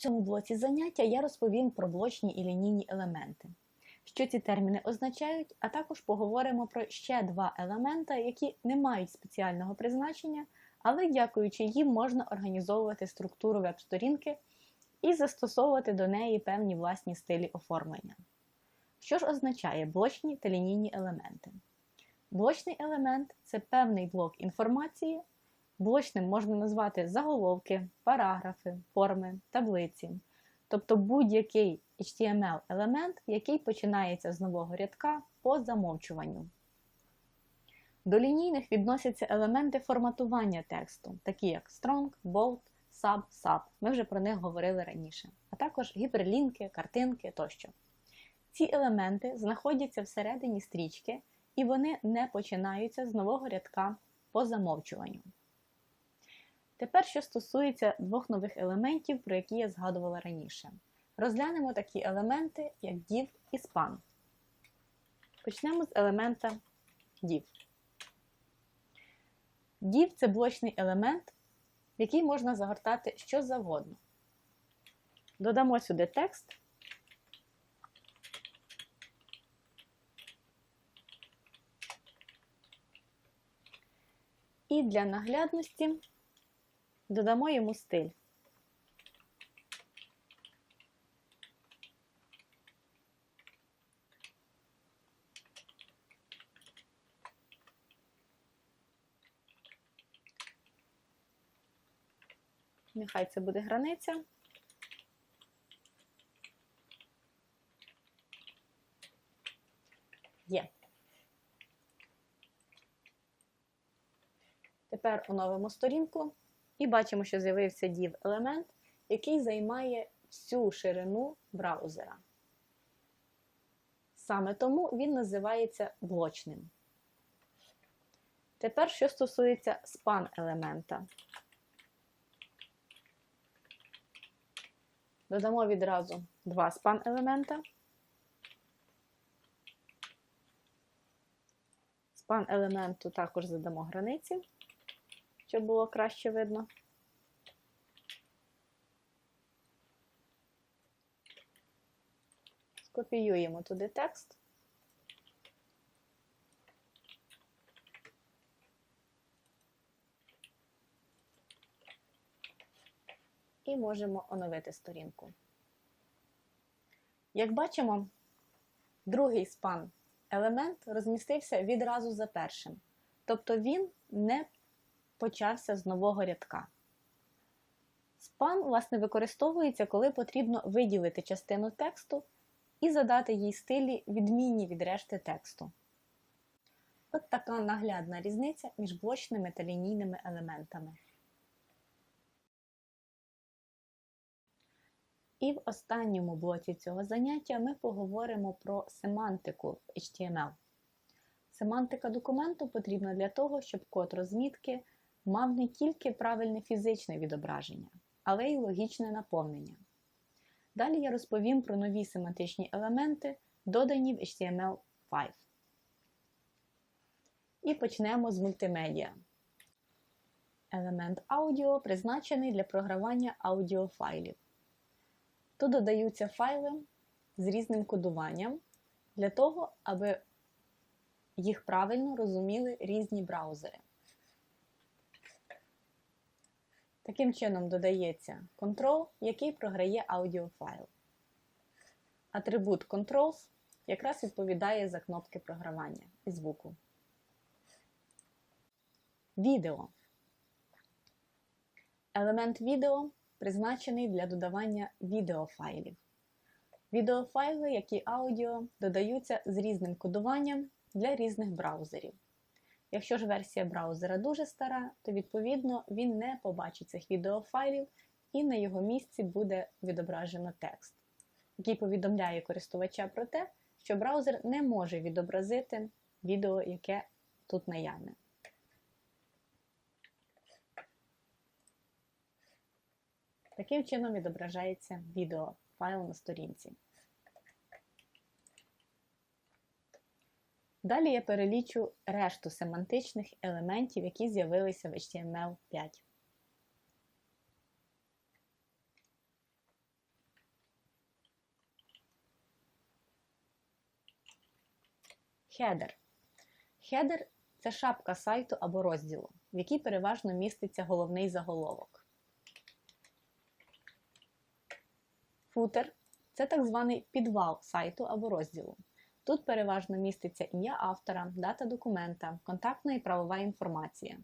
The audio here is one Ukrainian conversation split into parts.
цьому блоці заняття я розповім про блочні і лінійні елементи, що ці терміни означають, а також поговоримо про ще два елемента, які не мають спеціального призначення, але дякуючи їм можна організовувати структуру веб-сторінки і застосовувати до неї певні власні стилі оформлення. Що ж означає блочні та лінійні елементи? Блочний елемент це певний блок інформації. Блочним можна назвати заголовки, параграфи, форми, таблиці, тобто будь-який HTML-елемент, який починається з нового рядка по замовчуванню. До лінійних відносяться елементи форматування тексту, такі як strong, bold, sub, sub. Ми вже про них говорили раніше, а також гіперлінки, картинки тощо. Ці елементи знаходяться всередині стрічки і вони не починаються з нового рядка по замовчуванню. Тепер, що стосується двох нових елементів, про які я згадувала раніше. Розглянемо такі елементи, як div і span. Почнемо з елемента div. Div – це блочний елемент, який можна загортати що завгодно. Додамо сюди текст. І для наглядності додамо йому стиль. Нехай це буде границя. Є. Тепер оновимо сторінку і бачимо, що з'явився div елемент, який займає всю ширину браузера. Саме тому він називається блочним. Тепер, що стосується span елемента. Додамо відразу два span елемента. Span елементу також задамо границі щоб було краще видно. Скопіюємо туди текст. І можемо оновити сторінку. Як бачимо, другий спан елемент розмістився відразу за першим. Тобто він не почався з нового рядка. Спан, власне, використовується, коли потрібно виділити частину тексту і задати їй стилі відмінні від решти тексту. От така наглядна різниця між блочними та лінійними елементами. І в останньому блоці цього заняття ми поговоримо про семантику в HTML. Семантика документу потрібна для того, щоб код розмітки мав не тільки правильне фізичне відображення, але й логічне наповнення. Далі я розповім про нові семантичні елементи, додані в HTML5. І почнемо з мультимедіа. Елемент аудіо призначений для програвання аудіофайлів. Тут додаються файли з різним кодуванням для того, аби їх правильно розуміли різні браузери. Таким чином додається control, який програє аудіофайл. Атрибут controls якраз відповідає за кнопки програвання і звуку. Відео. Елемент відео призначений для додавання відеофайлів. Відеофайли, як і аудіо, додаються з різним кодуванням для різних браузерів. Якщо ж версія браузера дуже стара, то відповідно він не побачить цих відеофайлів і на його місці буде відображено текст, який повідомляє користувача про те, що браузер не може відобразити відео, яке тут наявне. Таким чином відображається відеофайл на сторінці. Далі я перелічу решту семантичних елементів, які з'явилися в HTML5. Хедер. Хедер це шапка сайту або розділу, в якій переважно міститься головний заголовок. Футер це так званий підвал сайту або розділу. Тут переважно міститься ім'я автора, дата документа, контактна і правова інформація.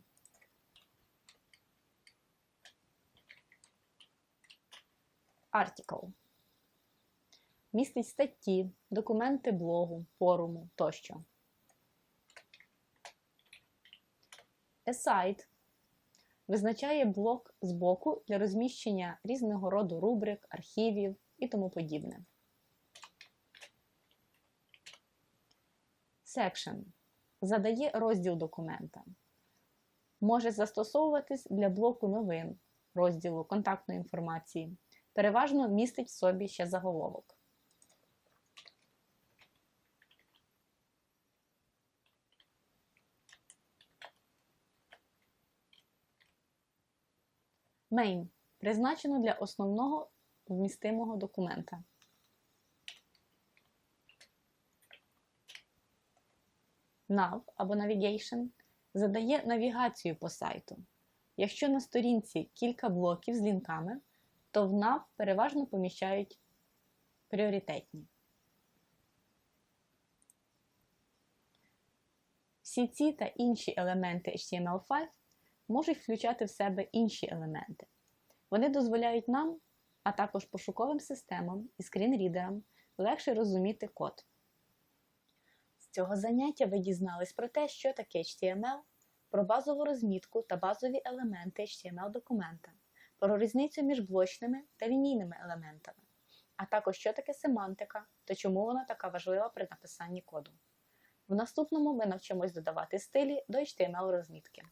Article містить статті, документи блогу, форуму тощо. Aside визначає блок збоку для розміщення різного роду рубрик, архівів і тому подібне. Section задає розділ документа. Може застосовуватись для блоку новин, розділу контактної інформації. Переважно містить в собі ще заголовок. Main призначено для основного вмістимого документа. Nav або Navigation задає навігацію по сайту. Якщо на сторінці кілька блоків з лінками, то в Nav переважно поміщають пріоритетні. Всі ці та інші елементи HTML5 можуть включати в себе інші елементи. Вони дозволяють нам, а також пошуковим системам і скрінрідерам легше розуміти код. Цього заняття ви дізнались про те, що таке HTML, про базову розмітку та базові елементи HTML-документа, про різницю між блочними та лінійними елементами, а також що таке семантика та чому вона така важлива при написанні коду. В наступному ми навчимось додавати стилі до HTML розмітки.